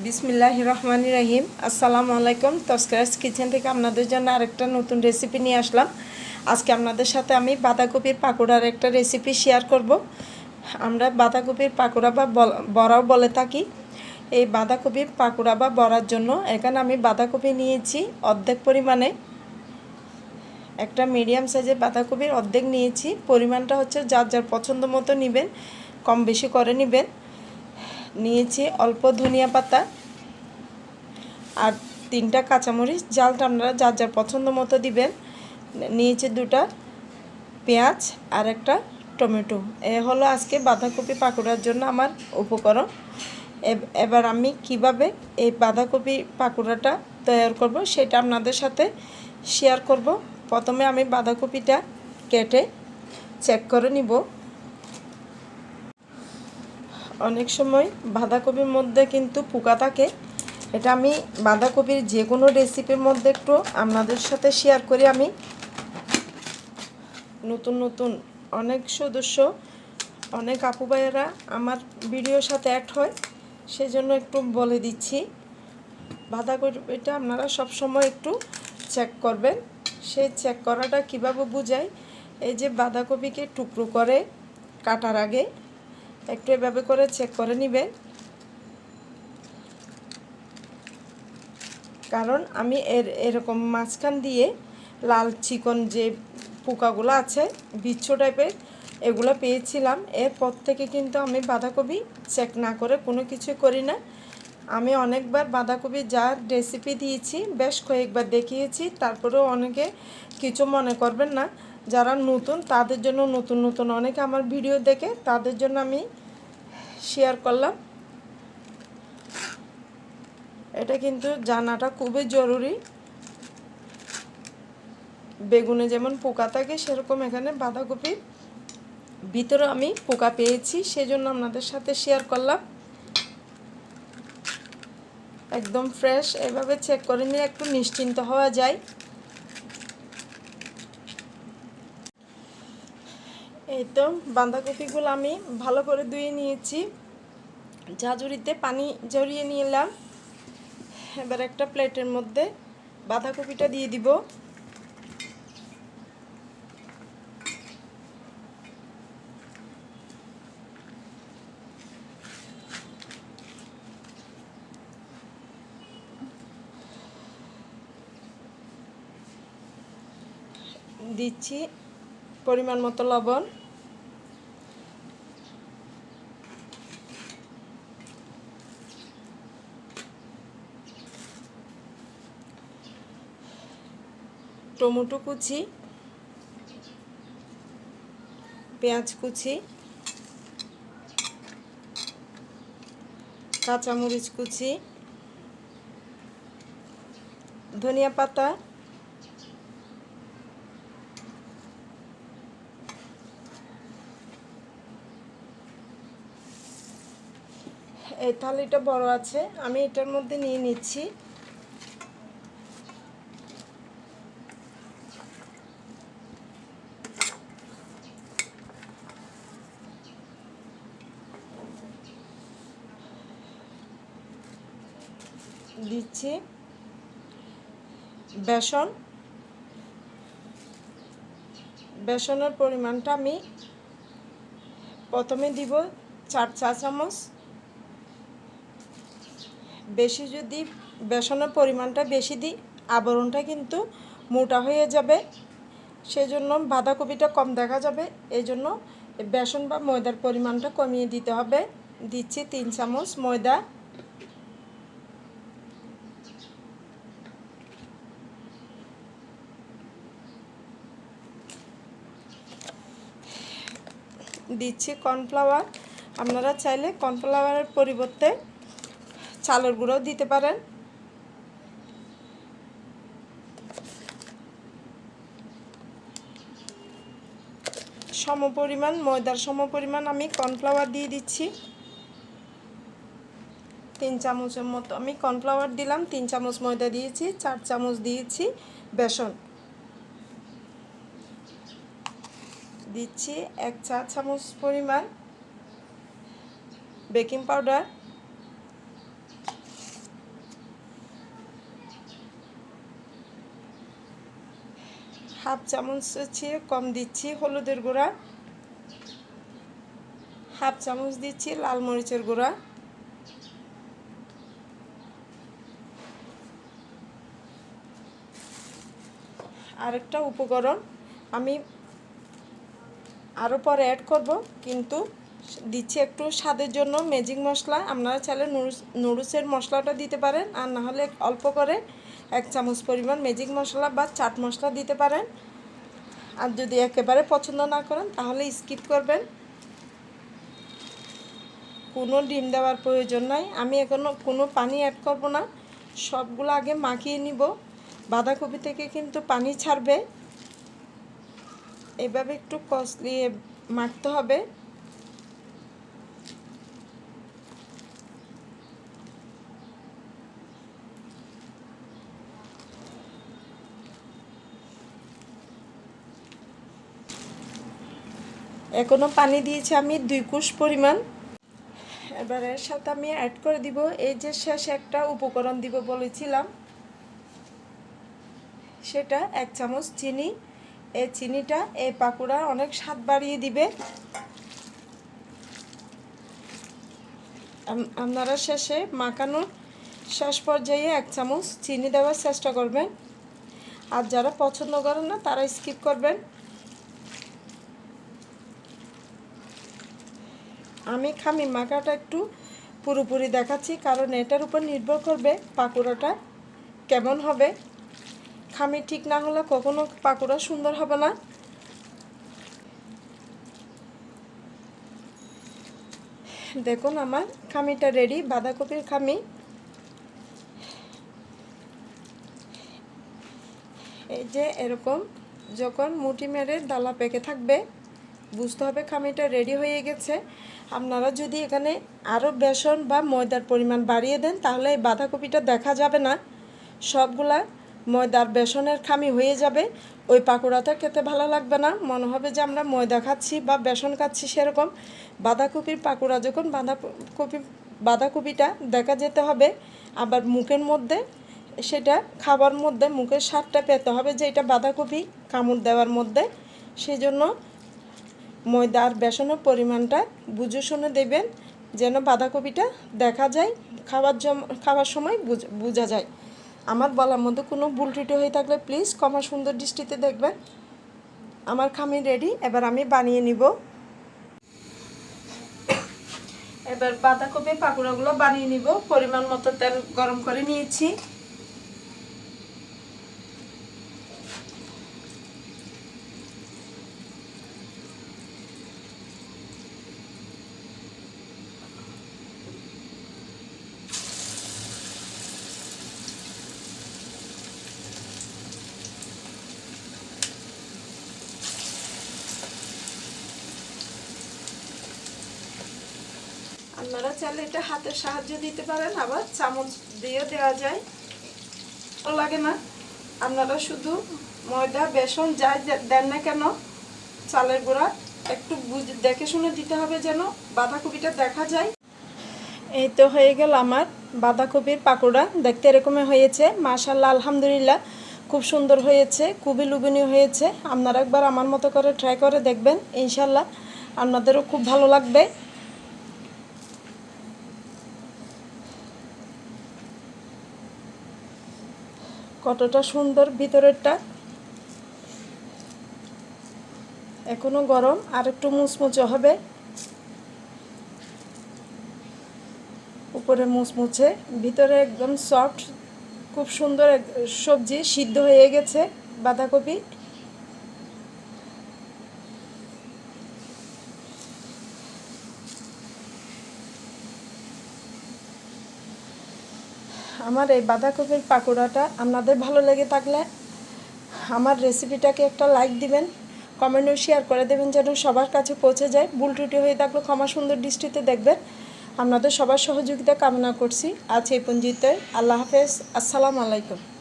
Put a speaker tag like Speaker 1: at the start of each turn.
Speaker 1: বিসমিল্লাহ রহমান রাহিম আসসালামু আলাইকুম। তস্করাজ কিচেন থেকে আপনাদের জন্য আরেকটা নতুন রেসিপি নিয়ে আসলাম। আজকে আপনাদের সাথে আমি বাঁধাকপির পাকোড়ার একটা রেসিপি শেয়ার করব। আমরা বাঁধাকপির পাকোড়া বা বড়াও বলে থাকি। এই বাঁধাকপির পাকোড়া বা বড়ার জন্য এখানে আমি বাঁধাকপি নিয়েছি অর্ধেক পরিমাণে। একটা মিডিয়াম সাইজের বাঁধাকপির অর্ধেক নিয়েছি। পরিমাণটা হচ্ছে যার যার পছন্দ মতো নেবেন, কম বেশি করে নেবেন। নিয়েছি অল্প ধনিয়া পাতা আর তিনটা কাঁচামরিচ। জালটা আপনারা যার যার পছন্দ মতো দিবেন। নিয়েছি দুটা পেঁয়াজ আর একটা টমেটো। এ হলো আজকে বাঁধাকপি পাকোড়ার জন্য আমার উপকরণ। এব- এবার আমি কীভাবে এই বাঁধাকপি পাকোড়াটা তৈরি করব সেটা আপনাদের সাথে শেয়ার করব। প্রথমে আমি বাঁধাকপিটা কেটে চেক করে নিব। অনেক সময় বাঁধাকপির মধ্যে কিন্তু পোকা থাকে। এটা আমি বাঁধাকপির যে কোনো রেসিপির মধ্যে একটু আপনাদের সাথে শেয়ার করি আমি। নতুন নতুন অনেক সদস্য, অনেক আপু ভাইয়েরা আমার ভিডিওর সাথে অ্যাড হয়, সেজন্য একটু বলে দিচ্ছি। বাঁধাকপিটা আপনারা সব সময় একটু চেক করবেন। সেই চেক করাটা কীভাবে বোঝায়? এই যে বাঁধাকপিকে টুকরো করে কাটার আগে একটু এভাবে করে চেক করে নেবেন। কারণ আমি এর, এরকম মাঝখান দিয়ে লাল চিকন যে পোকাগুলো আছে, বিচ্ছু টাইপের, এগুলো পেয়েছিলাম। এরপর থেকে কিন্তু আমি বাঁধাকপি চেক না করে কোনো কিছু করি না। আমি অনেকবার বাঁধাকপি যা রেসিপি দিয়েছি, বেশ কয়েকবার দেখিয়েছি, তারপরেও অনেকে কিছু মনে করবেন না। যারা নতুন, তাদের জন্য নতুন নতুন অনেকে আমার ভিডিও দেখে, তাদের জন্য আমি শেয়ার করলাম। এটা কিন্তু জানাটা খুবই জরুরি। বেগুনে যেমন পোকা থাকে, সেরকম এখানে বাঁধাকপির ভিতরে আমি পোকা পেয়েছি, সেজন্য আপনাদের সাথে শেয়ার করলাম। একদম ফ্রেশ এভাবে চেক করে নিয়ে একটু নিশ্চিন্ত হওয়া যায়। এই তো বাঁধাকপিগুলো আমি ভালো করে ধুয়ে নিয়েছি। ঝাঁঝুরিতে পানি ঝরিয়ে নিলাম। এবার একটা প্লেটের মধ্যে বাঁধাকপিটা দিয়ে দিব। দিচ্ছি পরিমাণ মতো লবণ। টমেটো কুচি, পেঁয়াজ কুচি, কাঁচামরিচ কুচি, ধনিয়া পাতা, এই থালিটা বড় আছে, আমি এটার মধ্যে নিয়ে নিচ্ছি। দিচ্ছি। বেসন। বেসনের পরিমাণটা আমি প্রথমে দিব চার চা চামচ। বেশি যদি বেসনের পরিমাণটা বেশি দিই, আবরণটা কিন্তু মোটা হয়ে যাবে। সেজন্য বাঁধাকপিটা কম দেখা যাবে। এই জন্য বেসন বা ময়দার পরিমাণটা কমিয়ে দিতে হবে। দিচ্ছি তিন চামচ ময়দা। দিচ্ছি কর্নফ্লাওয়ার। আপনারা চাইলে কর্নফ্লাওয়ারের পরিবর্তে চালের গুঁড়োও দিতে পারেন। সমপরিমাণ, ময়দার সমপরিমাণ আমি কর্নফ্লাওয়ার দিয়ে দিচ্ছি। তিন চামচের মতো আমি কর্নফ্লাওয়ার দিলাম, তিন চামচ ময়দা দিয়েছি, চার চামচ দিয়েছি বেসন। দিচ্ছি এক চা চামচ পরিমাণ বেকিং পাউডার। হাফ চামচ হচ্ছে কম দিচ্ছি হলুদের গুঁড়া। হাফ চামচ দিচ্ছি লাল মরিচের গুঁড়া। আরেকটা উপকরণ আমি আরও পরে অ্যাড করব, কিন্তু দিচ্ছি একটু স্বাদের জন্য ম্যাজিক মশলা। আপনারা চাইলে নুডলস, নুডলসের মশলাটা দিতে পারেন, আর না হলে অল্প করে এক চামচ পরিমাণ ম্যাজিক মশলা বা চাট মশলা দিতে পারেন। আর যদি একেবারে পছন্দ না করেন, তাহলে স্কিপ করবেন। কোনো ডিম দেওয়ার প্রয়োজন নাই। আমি এখনও কোনো পানি অ্যাড করব না। সবগুলো আগে মাখিয়ে নিব। বাঁধাকপি থেকে কিন্তু পানি ছাড়বে। এভাবে একটু কষলিয়ে মাখতে হবে। এখনও পানি দিয়েছি আমি দুই কুশ পরিমাণ। এবার এর সাথে আমি অ্যাড করে দিব। এই যে শেষ একটা উপকরণ দিব বলেছিলাম, সেটা এক চামচ চিনি। এই চিনিটা, এই পাকুড়া অনেক স্বাদ বাড়িয়ে দিবে। আপনারা শেষে মাখানোর শেষ পর্যায়ে এক চামচ চিনি দেওয়ার চেষ্টা করবেন। আর যারা পছন্দ করেন না, তারা স্কিপ করবেন। আমি খামি মাখাটা একটু পুরোপুরি দেখাচ্ছি, কারণ এটার উপর নির্ভর করবে পাকুড়াটা কেমন হবে। খামি ঠিক না হলে কখনো পাকোড়া সুন্দর হবে না। দেখুন আমার খামিটা রেডি বাঁধাকপির খামি। এই যে এরকম যখন মুটি মেরে ডালা পেকে থাকবে, বুঝতে হবে খামিটা রেডি হয়ে গেছে। আপনারা যদি এখানে আরও বেসন বা ময়দার পরিমাণ বাড়িয়ে দেন, তাহলে এই বাঁধাকপিটা দেখা যাবে না। সবগুলা ময়দার বেসনের খামি হয়ে যাবে, ওই পাকোড়াটা খেতে ভালো লাগবে না। মনে হবে যে আমরা ময়দা খাচ্ছি বা বেসন খাচ্ছি সেরকম। বাঁধাকপির পাকোড়া যখন বাঁধাকপি, বাঁধাকপিটা দেখা যেতে হবে, আবার মুখের মধ্যে, সেটা খাবার মধ্যে মুখের স্বাদটা পেতে হবে যে এটা বাঁধাকপি কামড় দেওয়ার মধ্যে। সেই জন্য ময়দা আর বেসনের পরিমাণটা বুঝে শুনে দেবেন, যেন বাঁধাকপিটা দেখা যায় খাবার জম খাবার সময় বোঝা যায়। আমার বলার মধ্যে কোনো ভুল ত্রুটি হয়ে থাকলে প্লিজ কমা সুন্দর দৃষ্টিতে দেখবেন। আমার খামি রেডি এবার আমি বানিয়ে নিব। এবার বাঁধাকপি পাকুড়াগুলো বানিয়ে নিব। পরিমাণ মতো তেল গরম করে নিয়েছি। আপনারা চাইলে এটা হাতের সাহায্য দিতে পারেন, আবার চামচ দিয়েও দেওয়া যায়। লাগে না? আপনারা শুধু ময়দা, বেসন যাই দেন না কেন, চালের গুঁড়া একটু দেখে শুনে দিতে হবে যেন বাঁধাকপিটা দেখা যায়। এই তো হয়ে গেল আমার বাঁধাকপির পাকোড়া। দেখতে এরকমই হয়েছে মাশাল্লাহ আলহামদুলিল্লাহ। খুব সুন্দর হয়েছে, খুবই লুবনীয় হয়েছে। আপনারা একবার আমার মতো করে ট্রাই করে দেখবেন ইনশাল্লাহ আপনাদেরও খুব ভালো লাগবে। কতটা সুন্দর ভিতরেরটা? এখনও গরম, আর একটু মুচমুচে হবে। উপরে মুচমুচে, ভিতরে একদম সফট খুব সুন্দর সবজি সিদ্ধ হয়ে গেছে বাঁধাকপি। আমার এই বাঁধাকপির পাকোড়াটা আপনাদের ভালো লেগে থাকলে আমার রেসিপিটাকে একটা লাইক দিবেন কমেন্টও শেয়ার করে দেবেন যেন সবার কাছে পৌঁছে যায়। ভুল ত্রুটি হয়ে থাকলে ক্ষমা সুন্দর দৃষ্টিতে দেখবেন। আপনাদের সবার সহযোগিতা কামনা করছি। আজ এই পঞ্জিতে আল্লাহ হাফেজ। আসসালামু আলাইকুম।